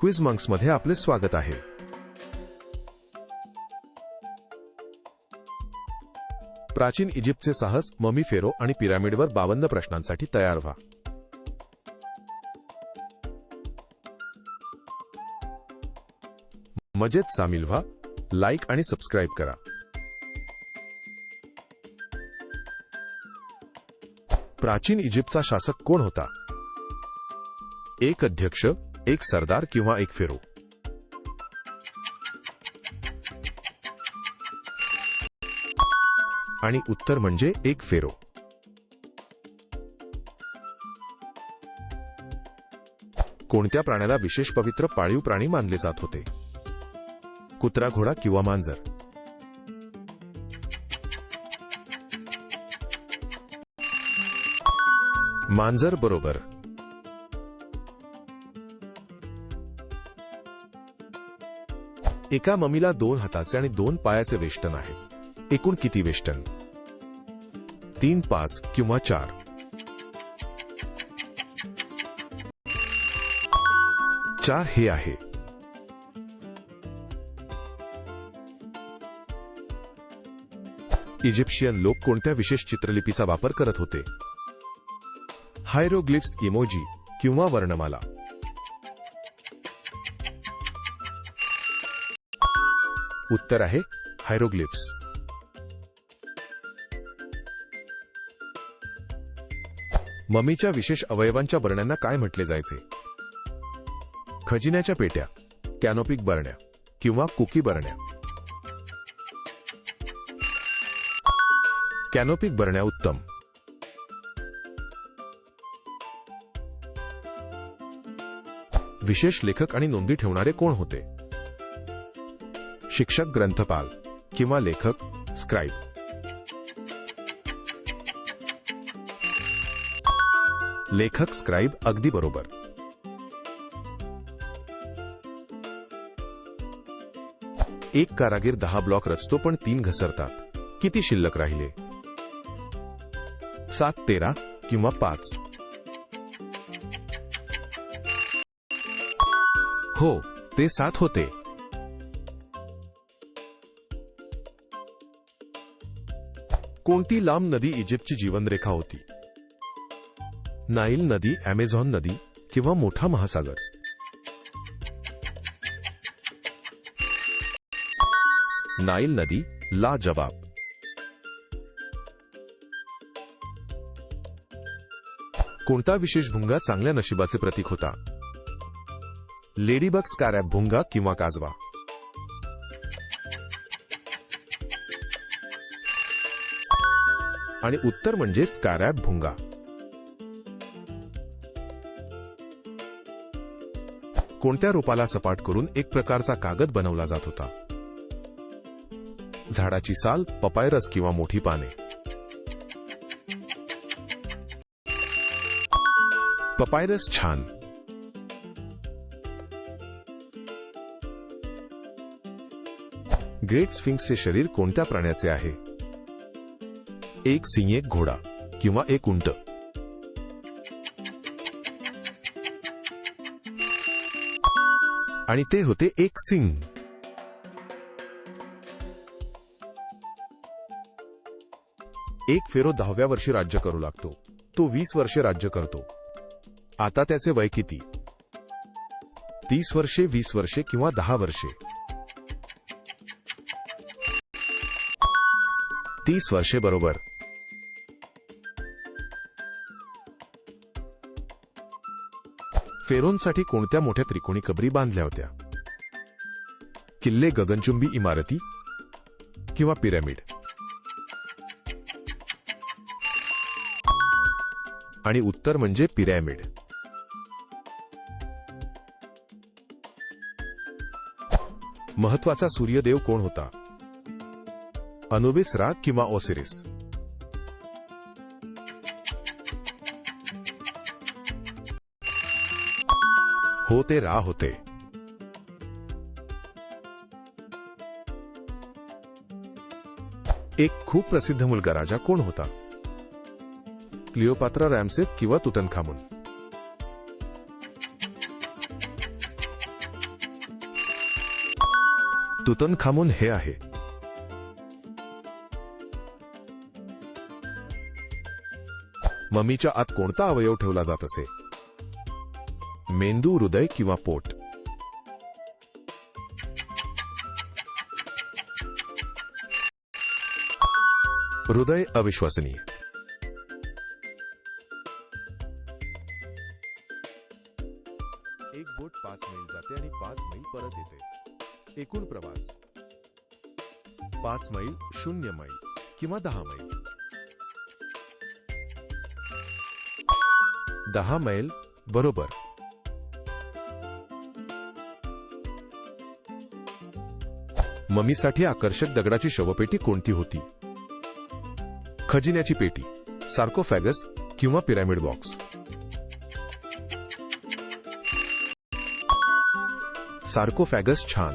Quiz मंक्समध्ये आपले स्वागत आहे. प्राचीन इजिप्तचे साहस ममी फेरो आणि पिरामिडवर बावन्न प्रश्नांसाठी तयार व्हा. मजेत सामील व्हा लाईक आणि सबस्क्राईब करा. प्राचीन इजिप्तचा शासक कोण होता? एक अध्यक्ष एक सरदार किंवा एक फेरो. आणि उत्तर म्हणजे एक फेरो. कोणत्या प्राण्याला विशेष पवित्र पाळीव प्राणी मानले जात होते? कुत्रा घोडा किंवा मांजर? मांजर बरोबर. एका ममीला दोन हाताचे आणि दोन पायाचे वेष्टन आहे. एकूण किती वेष्टन? तीन पाच किंवा चार. चार हे आहे. इजिप्शियन लोक कोणत्या विशेष चित्रलिपीचा वापर करत होते? हायरोग्लिफ्स इमोजी किंवा वर्णमाला. उत्तर आहे हायरोग्लिप्स ममीच्या विशेष अवयवांच्या बरण्यांना काय म्हटले जायचे? खजिन्याच्या पेट्या कॅनोपिक बरण्या किंवा कुकी बरण्या. कॅनोपिक बरण्या उत्तम. विशेष लेखक आणि नोंदी ठेवणारे कोण होते? शिक्षक ग्रंथपाल किंवा लेखक स्क्राईब लेखक स्क्राईब अगदी बरोबर. एक कारागीर दहा ब्लॉक रचतो पण तीन घसरतात. किती शिल्लक राहिले? सात तेरा किंवा पाच? हो ते सात होते. कोणती लांब नदी इजिप्तची जीवनरेखा होती? नाईल नदी अमेझॉन नदी किंवा मोठा महासागर? नाईल नदी ला जवाब कोणता विशेष भुंगा चांगल्या नशिबाचे प्रतीक होता? लेडीबग स्कॅरॅप भुंगा किंवा काजवा? आणि उत्तर म्हणजे स्कॅरॅप भुंगा. कोणत्या रोपाला सपाट करून एक प्रकारचा कागद बनवला जात होता? झाडाची साल पपायरस किंवा मोठी पाने. पपायरस छान. ग्रेट स्फिंक्सचे शरीर कोणत्या प्राण्याचे आहे? एक सिंह एक घोडा किंवा एक उंट. आणि ते होते एक सिंग एक फेरो दहाव्या वर्षी राज्य करू लागतो. तो वीस वर्षे राज्य करतो. आता त्याचे वय किती? तीस वर्षे वीस वर्षे किंवा दहा वर्षे. तीस वर्षे बरोबर. फेरोनसाठी कोणत्या मोठ्या त्रिकोणी कबरी बांधल्या होत्या? किल्ले गगनचुंबी इमारती किंवा पिरॅमिड? आणि उत्तर म्हणजे पिरॅमिड. महत्त्वाचा सूर्यदेव कोण होता? अनुबिस रा किंवा ओसिरिस? हो ते रा होते. एक खूप प्रसिद्ध मुलगा राजा कोण होता? क्लिओपात्रा रॅमसेस किंवा तुतनखामुन? तुतन खामून हे आहे. मम्मीच्या आत कोणता अवयव ठेवला जात असे? मेंदू हृदय किंवा पोट. हृदय अविश्वसनीय. एक बोट पाच मैल जाते आणि पाच मैल परत येते. एकूण प्रवास. पाच मैल शून्य मैल किंवा दहा मैल. दहा मैल बरोबर. ममीसाठी आकर्षक दगडाची शवपेटी कोणती होती? खजिन्याची पेटी सार्कोफॅगस किंवा पिरॅमिड बॉक्स? सार्कोफॅगस छान.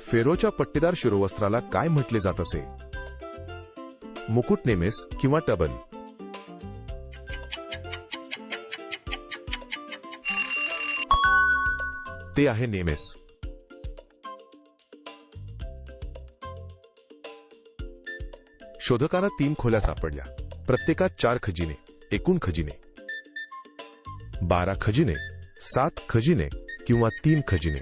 फेरोच्या पट्टेदार शिरोवस्त्राला काय म्हटले जात असे? मुकुट नेमेस किंवा टबन ते आहे नेमेस शोधकाला तीन खोल्या सापडल्या. प्रत्येकात चार खजिने एकूण खजिने. बारा खजिने सात खजिने किंवा तीन खजिने.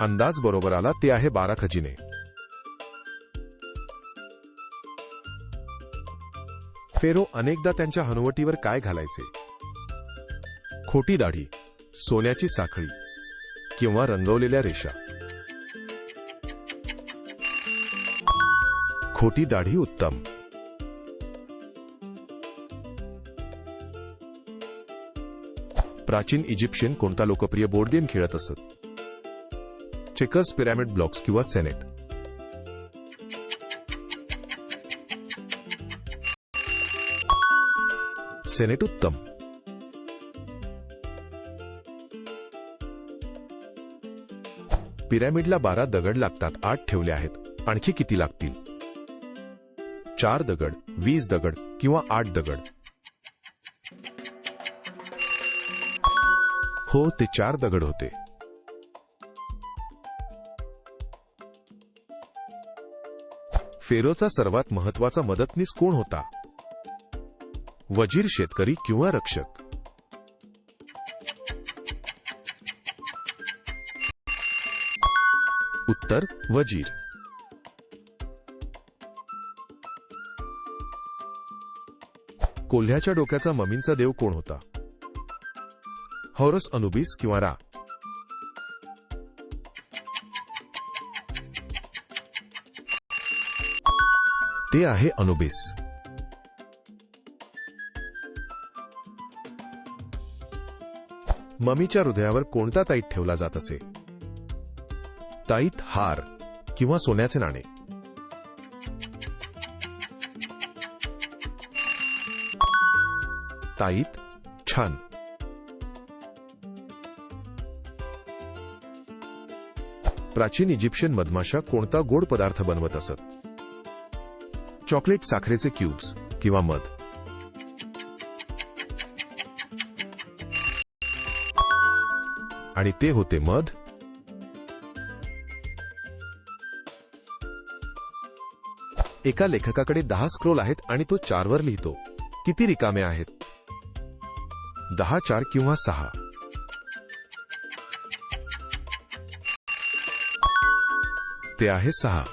अंदाज बरोबर आला ते आहे बारा खजिने. फेरो अनेकदा त्यांच्या हनुवटीवर काय घालायचे? खोटी दाढी सोन्याची साखळी किंवा रंगवलेल्या रेषा. खोटी दाढी उत्तम. प्राचीन इजिप्शियन कोणता लोकप्रिय बोर्ड गेम खेळत असत? चेकर्स पिरॅमिड ब्लॉक्स किंवा सेनेट. सेनेट उत्तम. पिरॅमिडला बारा दगड लागतात आठ ठेवले आहेत. आणखी किती लागतील? चार दगड वीस दगड किंवा आठ दगड. हो ते चार दगड होते. फेरोचा सर्वात महत्त्वाचा मदतनीस कोण होता? वजीर शेतकरी किंवा रक्षक? उत्तर वजीर. कोल्ह्याच्या डोक्याचा ममींचा देव कोण होता? हौरस अनुबिस किंवा रा? ते आहे अनुबिस. ममीच्या हृदयावर कोणता ताईट ठेवला जात असे? ताईत हार किंवा सोन्याचे नाणे. ताईत छान. प्राचीन इजिप्शियन मधमाशा कोणता गोड पदार्थ बनवत असत? चॉकलेट साखरेचे क्यूब्स किंवा मध. आणि ते होते मध एका लेखकाकडे दहा स्क्रोल आहेत आणि तो चारवर लिहितो. किती रिकामे आहेत? दहा चार किंवा सहा. ते आहे सहा.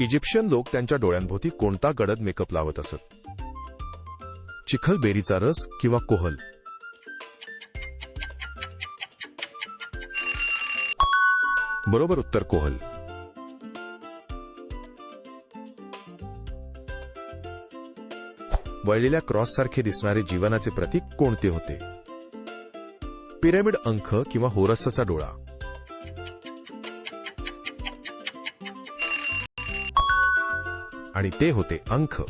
इजिप्शियन लोक त्यांच्या डोळ्यांभोवती कोणता गडद मेकअप लावत असत? चिखल बेरीचा रस किंवा कोहल? बरोबर उत्तर कोहल. वळलेल्या क्रॉस सारखे दिसणारे जीवनाचे प्रतीक कोणते होते? पिरॅमिड अंक किंवा होरसचा डोळा. आणि ते होते अंक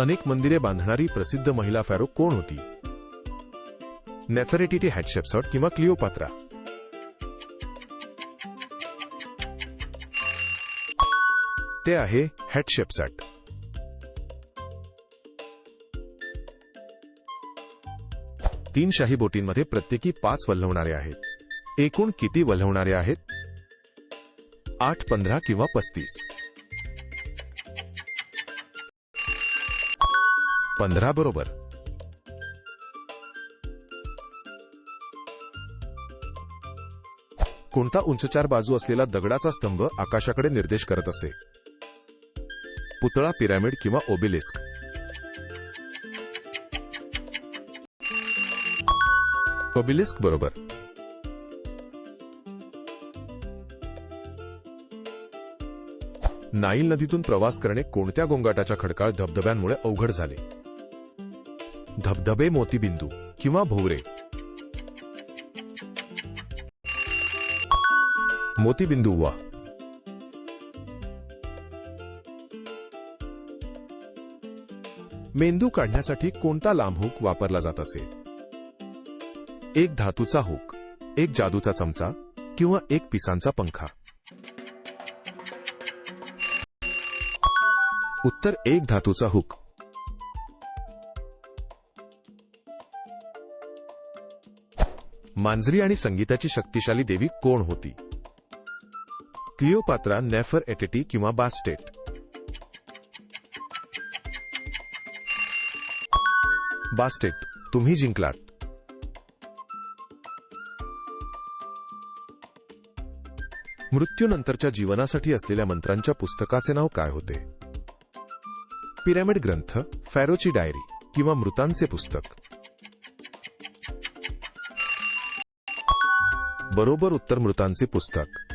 अनेक मंदिरे बांधणारी प्रसिद्ध महिला फॅरो कोण होती? नेथरेटिटी हॅटशेपसॉट किंवा क्लिओपात्रा ते आहे हॅटशेपसॉट तीन शाही बोटींमध्ये प्रत्येकी पाच वल्हवणारे आहेत. एकूण किती वल्हवणारे आहेत? आठ पंधरा किंवा पस्तीस. पंधरा बरोबर. कोणता उंचचार बाजू असलेला दगडाचा स्तंभ आकाशाकडे निर्देश करत असे? पुतळा पिरॅमिड किंवा ओबिलिस्क. ओबिलिस्क बरोबर. नाईल नदीतून प्रवास करणे कोणत्या गोंगाटाच्या खडकाळ धबधब्यांमुळे अवघड झाले? धबधबे मोतीबिंदू किंवा भोवरे. मोतीबिंदू वा. मेंदू काढण्यासाठी कोणता लांब हुक वापरला जात असे? एक धातूचा हुक एक जादूचा चमचा किंवा एक पिसांचा पंखा. उत्तर एक धातूचा हुक. मांजरी आणि संगीताची शक्तिशाली देवी कोण होती? क्लिओपात्रा नेफर एटेटी किंवा बास्टेट. बास्टेट तुम्ही जिंकलात. मृत्यूनंतरच्या जीवनासाठी असलेल्या मंत्रांच्या पुस्तकाचे नाव काय होते? पिरॅमिड ग्रंथ फॅरोची डायरी किंवा मृतांचे पुस्तक? बरोबर उत्तर मृतांचे पुस्तक.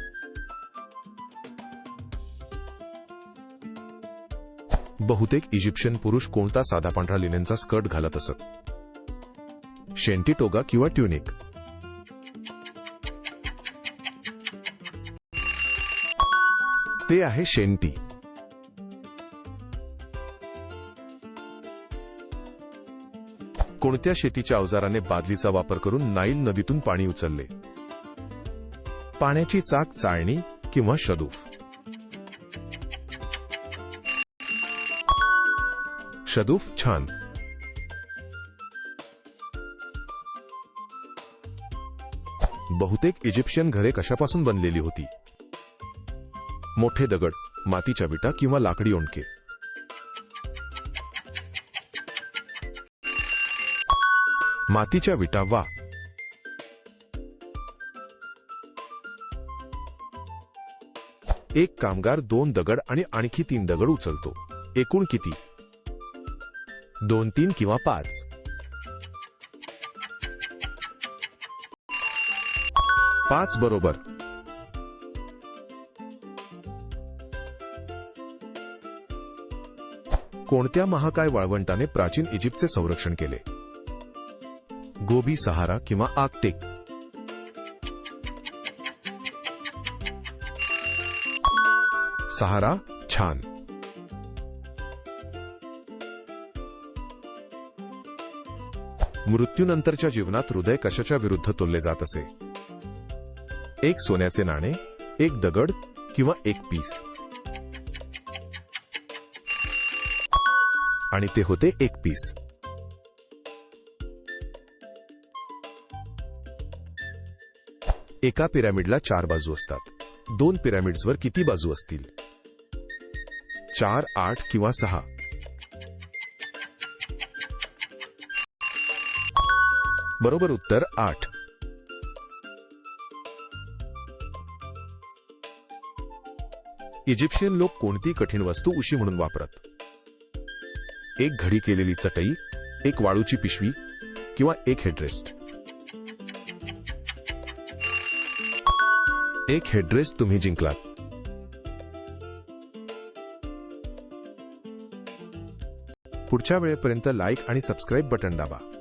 बहुतेक इजिप्शियन पुरुष कोणता साधा पांढरा लिनेनचा स्कर्ट घालत असत? शेंटी टोगा किंवा ट्युनिक? ते आहे शेंटी. कोणत्या शेतीच्या अवजाराने बादलीचा वापर करून नाईल नदीतून पाणी उचलले? पाण्याची चाक चाळणी किंवा शदूफ? शदूफ छान. बहुतेक इजिप्शियन घरे कशापासून बनलेली होती? मोठे दगड मातीच्या विटा किंवा लाकडी ओंडके? मातीच्या विटा वा. एक कामगार दोन दगड आणि आणखी तीन दगड उचलतो. एकूण किती? दोन तीन किंवा पाच. पाच बरोबर. कोणत्या महाकाय वाळवंटाने प्राचीन इजिप्तचे संरक्षण केले? गोबी सहारा किंवा आर्कटिक. सहारा छान. मृत्यूनंतरच्या जीवनात हृदय कशाच्या विरुद्ध तोलले जात असे? एक सोन्याचे नाणे एक दगड किंवा एक पीस. आणि ते होते एक पीस. एका पिरॅमिडला चार बाजू असतात. दोन पिरॅमिड्सवर किती बाजू असतील? चार आठ किंवा सहा. बरोबर उत्तर आठ. इजिप्शियन लोक कोणती कठीण वस्तू उशी म्हणून वापरत. एक घडी केलेली चटई एक वाळूची पिशवी किंवा एक हेडरेस्ट. एक हेडरेस्ट तुम्ही जिंकलात. पुढच्या वेळेपर्यंत लाईक आणि सबस्क्राईब बटन दाबा.